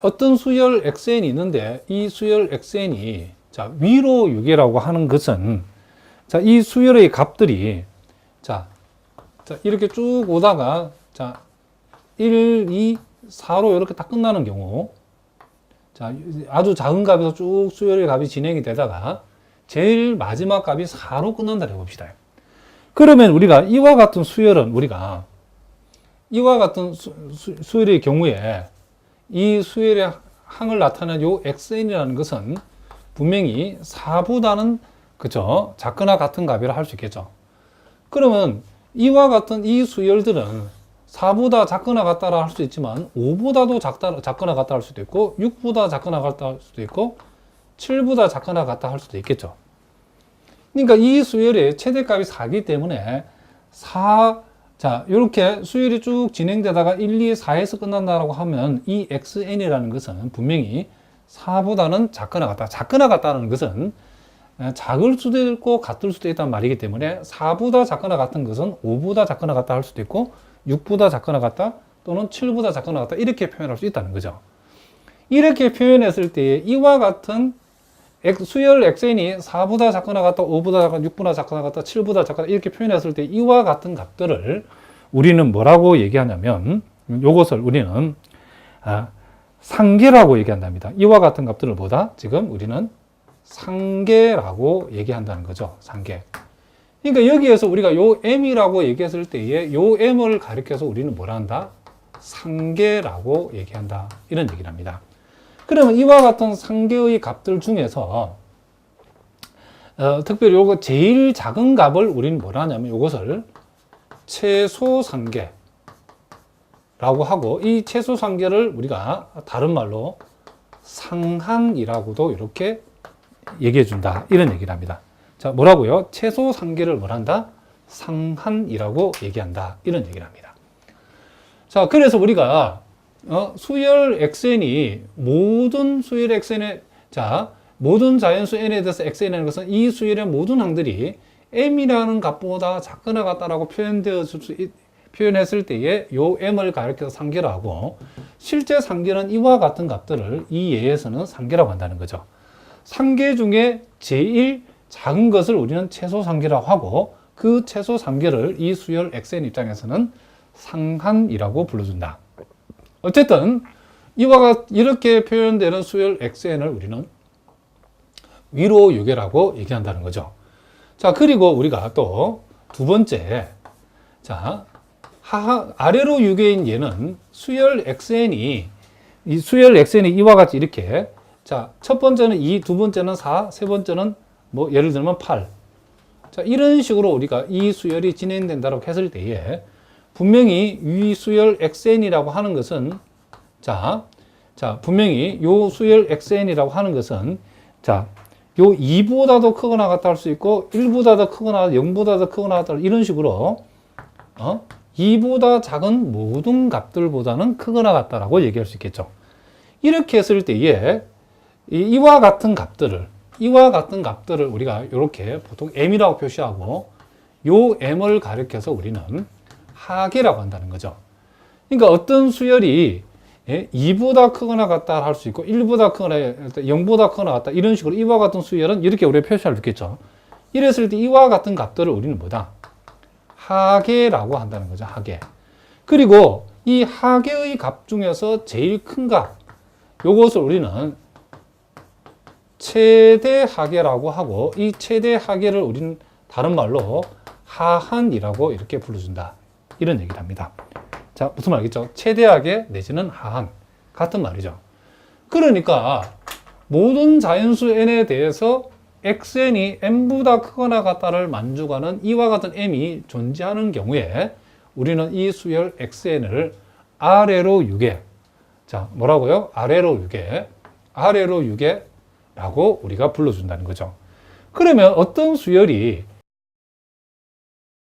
어떤 수열 xn이 있는데 이 수열 xn이 자 위로 유계라고 하는 것은 자 이 수열의 값들이 자, 자 이렇게 쭉 오다가 자 1, 2, 4로 이렇게 딱 끝나는 경우 자 아주 작은 값에서 쭉 수열의 값이 진행이 되다가 제일 마지막 값이 4로 끝난다 해봅시다. 그러면 우리가 이와 같은 수열은 우리가 이와 같은 수, 수, 열의 경우에 이 수열의 항을 나타내는 요 xn이라는 것은 분명히 4보다는 그죠 작거나 같은 값이라 할 수 있겠죠. 그러면 이와 같은 이 수열들은 4보다 작거나 같다라 할 수 있지만 5보다도 작다, 작거나 같다 할 수도 있고 6보다 작거나 같다 할 수도 있고 7보다 작거나 같다 할 수도 있겠죠. 그러니까 이 수열의 최대값이 4기 때문에 4, 자, 이렇게 수열이 쭉 진행되다가 1, 2, 4에서 끝난다라고 하면 이 xn이라는 것은 분명히 4보다는 작거나 같다. 작거나 같다는 것은 작을 수도 있고 같을 수도 있다는 말이기 때문에 4보다 작거나 같은 것은 5보다 작거나 같다 할 수도 있고 6보다 작거나 같다 또는 7보다 작거나 같다 이렇게 표현할 수 있다는 거죠. 이렇게 표현했을 때 이와 같은 수열 xn이 4보다 작거나 같다, 5보다 작거나, 6보다 작거나 같다, 7보다 작거나 이렇게 표현했을 때 이와 같은 값들을 우리는 뭐라고 얘기하냐면 요것을 우리는 아, 상계라고 얘기한답니다. 이와 같은 값들을 보다 지금 우리는 상계라고 얘기한다는 거죠. 상계. 그러니까 여기에서 우리가 요 m이라고 얘기했을 때에 요 m을 가리켜서 우리는 뭐라 한다? 상계라고 얘기한다. 이런 얘기를 합니다. 그러면 이와 같은 상계의 값들 중에서 어, 특별히 요거 제일 작은 값을 우리는 뭐라 하냐면 요것을 최소 상계 라고 하고 이 최소 상계를 우리가 다른 말로 상한이라고도 이렇게 얘기해 준다. 이런 얘기를 합니다. 자, 뭐라고요? 최소 상계를 뭘 한다? 상한이라고 얘기한다. 이런 얘기를 합니다. 자, 그래서 우리가 어, 수열 xn이 모든 수열 xn의 자 모든 자연수 n에 대해서 xn이라는 것은 이 수열의 모든 항들이 m이라는 값보다 작거나 같다라고 표현되어 수 표현했을 때에 요 m을 가리켜서 상계로 하고 실제 상계는 이와 같은 값들을 이 예에서는 상계라고 한다는 거죠. 상계 중에 제일 작은 것을 우리는 최소 상계라고 하고 그 최소 상계를 이 수열 xn 입장에서는 상한이라고 불러준다. 어쨌든 이와 같 이렇게 표현되는 수열 xn을 우리는 위로 유계라고 얘기한다는 거죠. 자, 그리고 우리가 또 두 번째, 자, 하하, 아래로 유계인 얘는 수열 xn이, 이 수열 xn이 이와 같이 이렇게, 자, 첫 번째는 2, 두 번째는 4, 세 번째는 뭐, 예를 들면 8. 자, 이런 식으로 우리가 이 수열이 진행된다고 했을 때에 분명히 위 수열 xn이라고 하는 것은 자, 자, 분명히 요 수열 xn이라고 하는 것은 자, 요 2보다도 크거나 같다 할 수 있고 1보다 더 크거나 0보다 더 크거나 같다 이런 식으로 어? 2보다 작은 모든 값들보다는 크거나 같다라고 얘기할 수 있겠죠. 이렇게 했을 때에 이와 같은 값들을 이와 같은 값들을 우리가 이렇게 보통 m이라고 표시하고 요 m을 가리켜서 우리는 하계라고 한다는 거죠. 그러니까 어떤 수열이 예? 2보다 크거나 같다 할 수 있고 1보다 크거나 0보다 크거나 같다 이런 식으로 이와 같은 수열은 이렇게 우리가 표시할 수 있겠죠. 이랬을 때 이와 같은 값들을 우리는 뭐다? 하계라고 한다는 거죠. 하계. 그리고 이 하계의 값 중에서 제일 큰 값, 요것을 우리는 최대 하계라고 하고 이 최대 하계를 우리는 다른 말로 하한이라고 이렇게 불러준다. 이런 얘기를 합니다. 자, 무슨 말이겠죠? 최대하게 내지는 하한. 같은 말이죠. 그러니까 모든 자연수 n에 대해서 xn이 n보다 크거나 같다를 만족하는 이와 같은 m이 존재하는 경우에 우리는 이 수열 xn을 아래로 유계. 자, 뭐라고요? 아래로 유계. 아래로 유계라고 우리가 불러준다는 거죠. 그러면 어떤 수열이